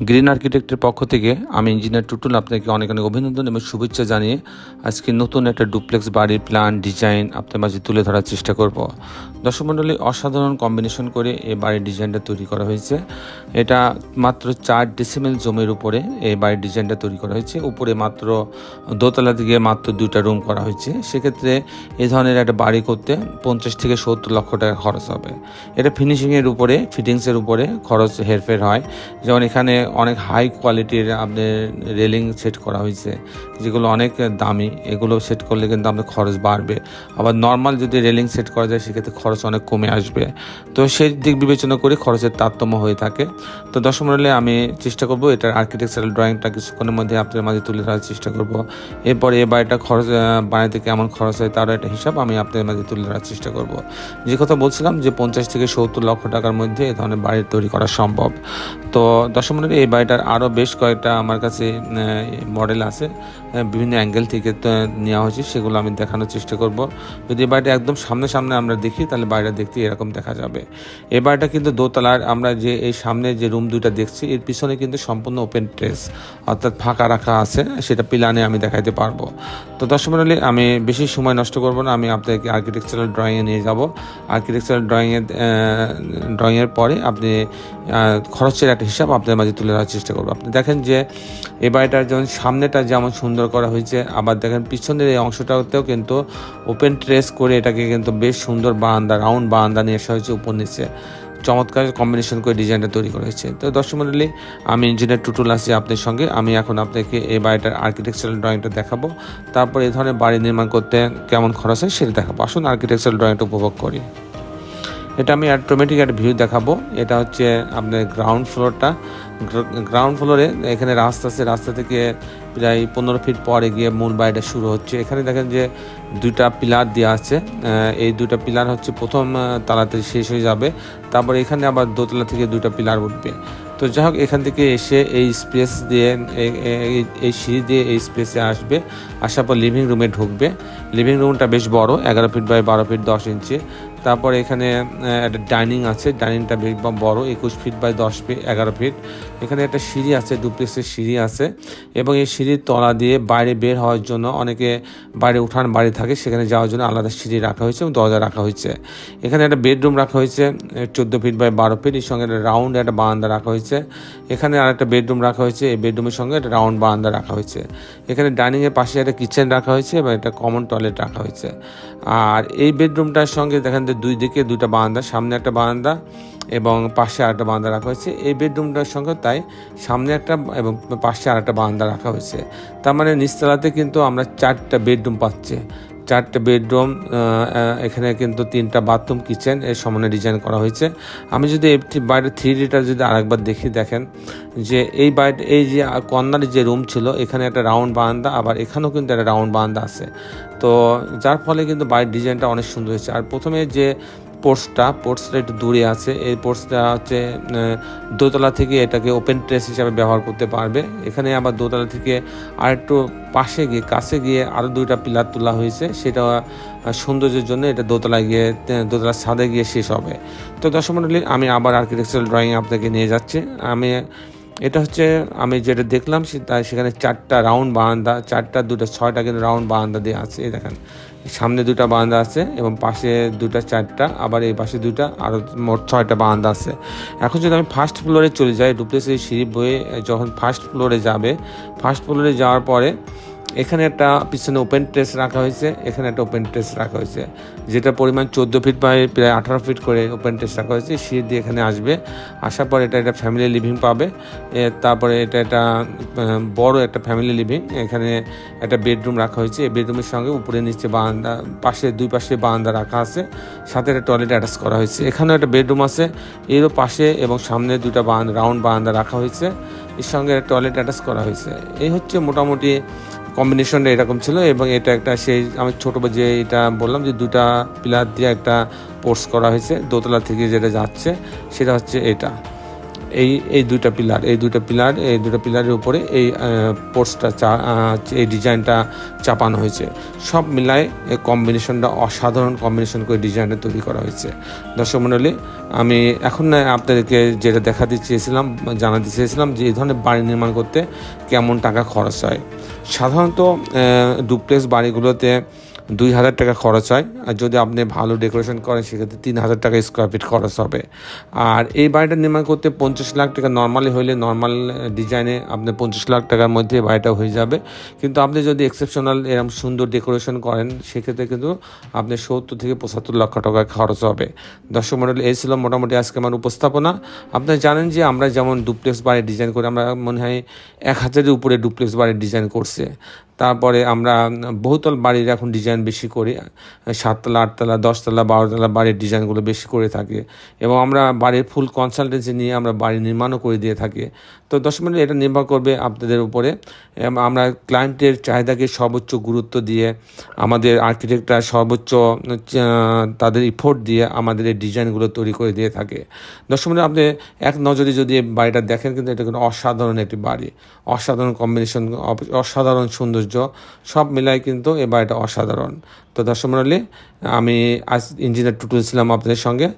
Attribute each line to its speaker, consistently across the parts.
Speaker 1: Green আর্কিটেক্টের পক্ষ থেকে আমি ইঞ্জিনিয়ার টুটুল আপনাকে অনেক অনেক অভিনন্দন এবং শুভেচ্ছা জানিয়ে আজকে নতুন একটা ডুপ্লেক্স বাড়ির প্ল্যান ডিজাইন আপনার মাঝে তুলে ধরার চেষ্টা করব। দর্শক অসাধারণ কম্বিনেশন করে এই বাড়ির ডিজাইনটা তৈরি করা হয়েছে। এটা মাত্র চার ডেসিমেল জমির উপরে এই বাড়ির ডিজাইনটা তৈরি করা হয়েছে। উপরে মাত্র দোতলা দিকে মাত্র দুইটা রুম করা হয়েছে। সেক্ষেত্রে এ ধরনের একটা বাড়ি করতে পঞ্চাশ থেকে সত্তর লক্ষ টাকা খরচ হবে। এটা ফিনিশিংয়ের উপরে ফিটিংসের উপরে খরচ হেরফের হয়। যেমন এখানে অনেক হাই কোয়ালিটির আপনার রেলিং সেট করা হয়েছে, যেগুলো অনেক দামি, এগুলো সেট করলে কিন্তু আপনার খরচ বাড়বে। আবার নর্মাল যদি রেলিং সেট করা যায়, সেক্ষেত্রে খরচ অনেক কমে আসবে। তো সেই দিক বিবেচনা করে খরচের তারতম্য হয়ে থাকে। তো দশম মডেলে আমি চেষ্টা করব এটার আর্কিটেকচারাল ড্রয়িংটা কিছুক্ষণের মধ্যে আপনাদের মাঝে তুলে ধরার চেষ্টা করব। এরপরে এ বাড়িটা খরচ বানাইতে কেমন খরচ হয় তারও একটা হিসাব আমি আপনাদের মাঝে তুলে ধরার চেষ্টা করব। যে কথা বলছিলাম যে পঞ্চাশ থেকে সত্তর লক্ষ টাকার মধ্যে এ ধরনের বাড়ি তৈরি করা সম্ভব। তো দশম এই বাড়িটার আরও বেশ কয়েকটা আমার কাছে মডেল আছে বিভিন্ন অ্যাঙ্গেল থেকে নেওয়া হয়েছে, সেগুলো আমি দেখানোর চেষ্টা করব। যদি এই বাড়িটা একদম সামনে সামনে আমরা দেখি, তাহলে বাড়িটা দেখতে এরকম দেখা যাবে। এই বাড়িটা কিন্তু দোতলার, আমরা যে এই সামনে যে রুম দুইটা দেখছি, এর পিছনে কিন্তু সম্পূর্ণ ওপেন ট্রেস অর্থাৎ ফাঁকা রাখা আছে, সেটা প্ল্যানে আমি দেখাইতে পারব। তো দর্শক মণ্ডলী আমি বেশি সময় নষ্ট করব না, আমি আপনাকে আর্কিটেকচারাল ড্রয়িংয়ে নিয়ে যাব। আর্কিটেকচারাল ড্রয়িংয়ের ড্রয়িংয়ের পরে আপনি খরচের একটা হিসাব আপনার মাঝে তুলে ধরার চেষ্টা করব। আপনি দেখেন যে, এই বাড়িটার যেমন সামনেটা যেমন সুন্দর করা হয়েছে, আবার দেখেন পিছনের এই অংশটাতেও কিন্তু ওপেন ট্রেস করে এটাকে কিন্তু বেশ সুন্দর বারান্দা রাউন্ড বারান্দা নিয়ে আসা হয়েছে উপর নিচে। চমৎকার কম্বিনেশন করে ডিজাইনটা তৈরি করা হয়েছে। তো দর্শক মন্ডলী, আমি ইঞ্জিনিয়ার টুটুল আছি আপনার সঙ্গে। আমি এখন আপনাকে এই বাড়িটার আর্কিটেকচারাল ড্রয়িংটা দেখাবো। তারপর এই ধরনের বাড়ি নির্মাণ করতে কেমন খরচ হয় সেটা দেখাবো। আসুন আর্কিটেকচারাল ড্রয়িংটা উপভোগ করি। এটা আমি অটোমেটিক একটা ভিউ দেখাবো। এটা হচ্ছে আপনার গ্রাউন্ড ফ্লোরটা গ্রাউন্ড ফ্লোরে এখানে রাস্তা আছে, রাস্তা থেকে প্রায় পনেরো ফিট পরে গিয়ে মূল বাড়িটা শুরু হচ্ছে। এখানে দেখেন যে দুইটা পিলার দেওয়া আছে। এই দুইটা পিলার হচ্ছে প্রথম তালাতে শেষ হয়ে যাবে। তারপর এখানে আবার দোতলা থেকে দুইটা পিলার উঠবে। তো যাই হোক, এখান থেকে এসে এই স্পেস দিয়ে এই সিঁড়ি দিয়ে এই স্পেসে আসবে। আসার পর লিভিং রুমে ঢুকবে। লিভিং রুমটা বেশ বড়, এগারো ফিট বাই বারো ফিট দশ ইঞ্চি তারপর এখানে একটা ডাইনিং আছে। ডাইনিংটা বেশ বড়, একুশ ফিট বাই দশ ফিট এগারো ফিট এখানে একটা সিঁড়ি আছে ডুপ্লেক্সের সিঁড়ি আছে। এবং এই সিঁড়ির তলা দিয়ে বাইরে বের হওয়ার জন্য অনেকে বাইরে উঠান বাড়ি থাকে, সেখানে যাওয়ার জন্য আলাদা সিঁড়ি রাখা হয়েছে এবং দরজা রাখা হয়েছে। এখানে একটা বেডরুম রাখা হয়েছে চোদ্দ ফিট বাই বারো ফিট এর সঙ্গে একটা রাউন্ড একটা বারান্দা রাখা হয়েছে। এখানে আর একটা বেডরুম রাখা হয়েছে, এই বেডরুমের সঙ্গে একটা রাউন্ড বারান্দা রাখা হয়েছে। এখানে ডাইনিংয়ের পাশে একটা কিচেন রাখা হয়েছে এবং একটা কমন টয়লেট রাখা হয়েছে। আর এই বেডরুমটার সঙ্গে দেখেন দুই দিকে দুটা বারান্দা, সামনে একটা বারান্দা এবং পাশে আরেকটা বারান্দা রাখা হয়েছে। এই বেডরুমটার সঙ্গে তাই সামনে একটা এবং পাশে আরেকটা বারান্দা রাখা হয়েছে। তার মানে নিচতলাতে কিন্তু আমরা চারটা বেডরুম পাচ্ছি। চারটে বেডরুম এখানে কিন্তু তিনটা বাথরুম, কিচেন এর সমানে ডিজাইন করা হয়েছে। আমি যদি বাইরের থ্রি ডিটা যদি আরেকবার দেখি, দেখেন যে এই বাইরে, এই যে কর্নারে যে রুম ছিল, এখানে একটা রাউন্ড বারান্দা, আবার এখানেও কিন্তু একটা রাউন্ড বারান্দা আছে। তো যার ফলে কিন্তু বাইরের ডিজাইনটা অনেক সুন্দর হয়েছে। আর প্রথমে যে পোর্টসটা পোর্টসটা একটু দূরে আছে, এই পোর্টসটা হচ্ছে দোতলা থেকে এটাকে ওপেন ট্রেস হিসাবে ব্যবহার করতে পারবে। এখানে আবার দোতলা থেকে আর একটু পাশে গিয়ে, কাছে গিয়ে আরও দুইটা পিলার তোলা হয়েছে। সেটা সৌন্দর্যের জন্য এটা দোতলায় গিয়ে দোতলার ছাদে গিয়ে শেষ হবে। তো দর্শক মণ্ডলী আমি আবার আর্কিটেকচারাল ড্রয়িং আপনাকে নিয়ে যাচ্ছি। আমি এটা হচ্ছে আমি যেটা দেখলাম সেখানে চারটা রাউন্ড বারান্দা, চারটা, দুটো, ছয়টা কিন্তু রাউন্ড বারান্দা দিয়ে আছে, এই দেখেন। সামনে দুটা বারান্দা আছে এবং পাশে দুটা, চারটা, আবার এই পাশে দুটা আরও মোট ছয়টা বারান্দা আছে। এখন যদি আমি ফার্স্ট ফ্লোরে চলে যাই ডুপ্লেসের সিঁড়ি বয়ে যখন ফার্স্ট ফ্লোরে যাবে ফার্স্ট ফ্লোরে যাওয়ার পরে এখানে একটা পিছনে ওপেন টেস্ট রাখা হয়েছে, এখানে একটা ওপেন টেস্ট রাখা হয়েছে। যেটা পরিমাণ চোদ্দ ফিট বাই প্রায় আঠারো ফিট করে ওপেন টেস্ট রাখা হয়েছে, সিঁড়ি দিয়ে এখানে আসবে। আসার পর এটা একটা ফ্যামিলি লিভিং পাবে। তারপরে এটা একটা বড় একটা ফ্যামিলি লিভিং এখানে একটা বেডরুম রাখা হয়েছে। এই বেডরুমের সঙ্গে উপরে নিচে বারান্দা, পাশে, দুই পাশে বারান্দা রাখা আছে। সাথে একটা টয়লেট অ্যাটাচ করা হয়েছে। এখানেও একটা বেডরুম আছে। এরও পাশে এবং সামনে দুটা বারান্দা রাউন্ড বারান্দা রাখা হয়েছে। এর সঙ্গে টয়লেট অ্যাটাচ করা হয়েছে। এই হচ্ছে মোটামুটি কম্বিনেশনটা এরকম ছিল এবং এটা একটা সেই আমি ছোটো যে এটা বললাম যে দুটা পিলার দিয়ে একটা পোর্স করা হয়েছে, দোতলা থেকে যেটা যাচ্ছে সেটা হচ্ছে এটা। এই এই দুইটা পিলার এই দুইটা পিলার এই দুটো পিলারের উপরে এই পোস্টটা চা এই ডিজাইনটা চাপানো হয়েছে। সব মিলায় এই কম্বিনেশনটা অসাধারণ কম্বিনেশন করে ডিজাইনটা তৈরি করা হয়েছে। দর্শক মণ্ডলী আমি এখন না আপনাদেরকে যেটা দেখাতে চেয়েছিলাম, জানাতে চেয়েছিলাম যে এই ধরনের বাড়ি নির্মাণ করতে কেমন টাকা খরচ হয়। সাধারণত ডুপ্লেক্স বাড়িগুলোতে দুই হাজার টাকা খরচ হয়। আর যদি আপনি ভালো ডেকোরেশন করেন, সেক্ষেত্রে তিন হাজার টাকা স্কোয়ার ফিট খরচ হবে। আর এই বাড়িটা নির্মাণ করতে পঞ্চাশ লাখ টাকা নর্মালি হইলে নর্মাল ডিজাইনে আপনি পঞ্চাশ লাখ টাকার মধ্যে বাড়িটা হয়ে যাবে। কিন্তু আপনি যদি এক্সেপশনাল এরকম সুন্দর ডেকোরেশন করেন, সেক্ষেত্রে কিন্তু আপনি সত্তর থেকে পঁচাত্তর লক্ষ টাকা খরচ হবে। দর্শক মন্ডলী, এই ছিল মোটামুটি আজকে আমার উপস্থাপনা। আপনারা জানেন যে আমরা যেমন ডুপ্লেক্স বাড়ি ডিজাইন করি, আমরা মনে হয় এক হাজারের উপরে ডুপ্লেক্স বাড়ির ডিজাইন করছে। তারপরে আমরা বহুতল বাড়ির এখন ডিজাইন বেশি করি। সাততলা, আটতলা, দশতলা, বারোতলা বাড়ির ডিজাইনগুলো বেশি করে থাকি। এবং আমরা বাড়ির ফুল কনসালটেন্সি নিয়ে আমরা বাড়ি নির্মাণও করে দিয়ে থাকি। তো দশ মিনিট এটা নির্ভর করবে আপনাদের উপরে। আমরা ক্লায়েন্টের চাহিদাকে সর্বোচ্চ গুরুত্ব দিয়ে, আমাদের আর্কিটেক্টরা সর্বোচ্চ তাদের ইফোর্ট দিয়ে আমাদের এই ডিজাইনগুলো তৈরি করে দিয়ে থাকে। দশ মিনিট আপনি এক নজরে যদি বাড়িটা দেখেন, কিন্তু এটা কিন্তু অসাধারণ একটি বাড়ি। অসাধারণ কম্বিনেশন অসাধারণ সৌন্দর্য, সব মিলাই কিন্তু এবার বাড়িটা অসাধারণ। তো দর্শক মন্ডলী, আমি আজ ইঞ্জিনিয়ার টুটুল ছিলাম আপনাদের সঙ্গে।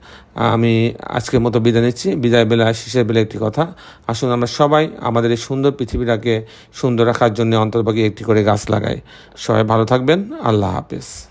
Speaker 1: আমি আজকের মতো বিদায় নিচ্ছি। বিদায় বেলা, শেষের বেলা একটি কথা। আসুন আমরা সবাই আমাদের এই সুন্দর পৃথিবীটাকে সুন্দর রাখার জন্য অন্তর্ভাগে একটি করে গাছ লাগাই। সবাই ভালো থাকবেন। আল্লাহ হাফেজ।